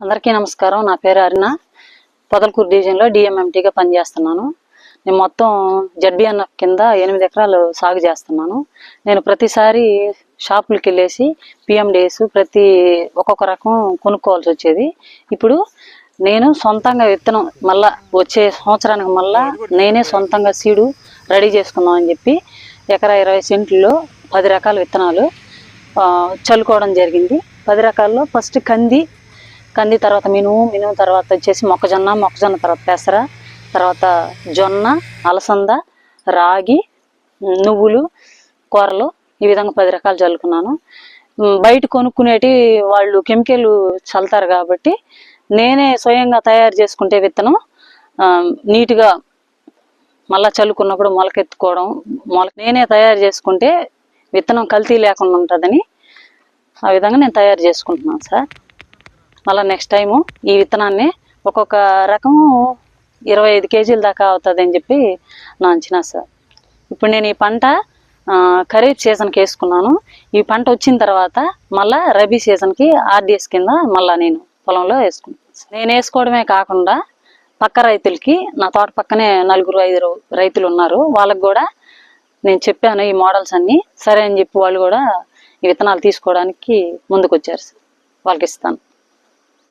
అందరికీ నమస్కారం. నా పేరు అరుణ. పొదలకూరు డివిజన్లో డిఎంఎంటీగా పనిచేస్తున్నాను. నేను మొత్తం జడ్బిఎన్ఎఫ్ కింద ఎనిమిది ఎకరాలు సాగు చేస్తున్నాను. నేను ప్రతిసారి షాపులకి వెళ్ళేసి పిఎండిఎస్ ప్రతి ఒక్కొక్క రకం కొనుక్కోవాల్సి వచ్చేది. ఇప్పుడు నేను సొంతంగా విత్తనం మళ్ళా వచ్చే సంవత్సరానికి మళ్ళా నేనే సొంతంగా సీడు రెడీ చేసుకుందాం అని చెప్పి ఎకరా ఇరవై సెంట్లో పది రకాల విత్తనాలు చల్లుకోవడం జరిగింది. పది రకాల్లో ఫస్ట్ కంది కంది తర్వాత మినుము మినుము తర్వాత వచ్చేసి మొక్కజొన్న మొక్కజొన్న తర్వాత పెసర తర్వాత జొన్న అలసంద రాగి నువ్వులు కూరలు ఈ విధంగా పది రకాలు చల్లుకున్నాను. బయట కొనుక్కునేటి వాళ్ళు కెమికల్ చల్లుతారు కాబట్టి నేనే స్వయంగా తయారు చేసుకుంటే విత్తనం నీట్గా మళ్ళా చల్లుకున్నప్పుడు మొలకెత్తుకోవడం మొల నేనే తయారు చేసుకుంటే విత్తనం కల్తీ లేకుండా ఉంటుందని ఆ విధంగా నేను తయారు చేసుకుంటున్నాను సార్. మళ్ళీ నెక్స్ట్ టైము ఈ విత్తనాన్ని ఒక్కొక్క రకము ఇరవై ఐదు కేజీల దాకా అవుతుంది అని చెప్పి నా అంచనా సార్. ఇప్పుడు నేను ఈ పంట ఖరీఫ్ సీజన్కి వేసుకున్నాను. ఈ పంట వచ్చిన తర్వాత మళ్ళీ రబీ సీజన్కి ఆర్డిఎస్ కింద మళ్ళీ నేను పొలంలో వేసుకుంటాను నేను వేసుకోవడమే కాకుండా పక్క రైతులకి నా తోట పక్కనే నలుగురు ఐదు రైతులు ఉన్నారు. వాళ్ళకి కూడా నేను చెప్పాను ఈ మోడల్స్ అన్ని సరే అని చెప్పి వాళ్ళు కూడా ఈ విత్తనాలు తీసుకోవడానికి ముందుకు వచ్చారు సార్. వాళ్ళకి ఇస్తాను.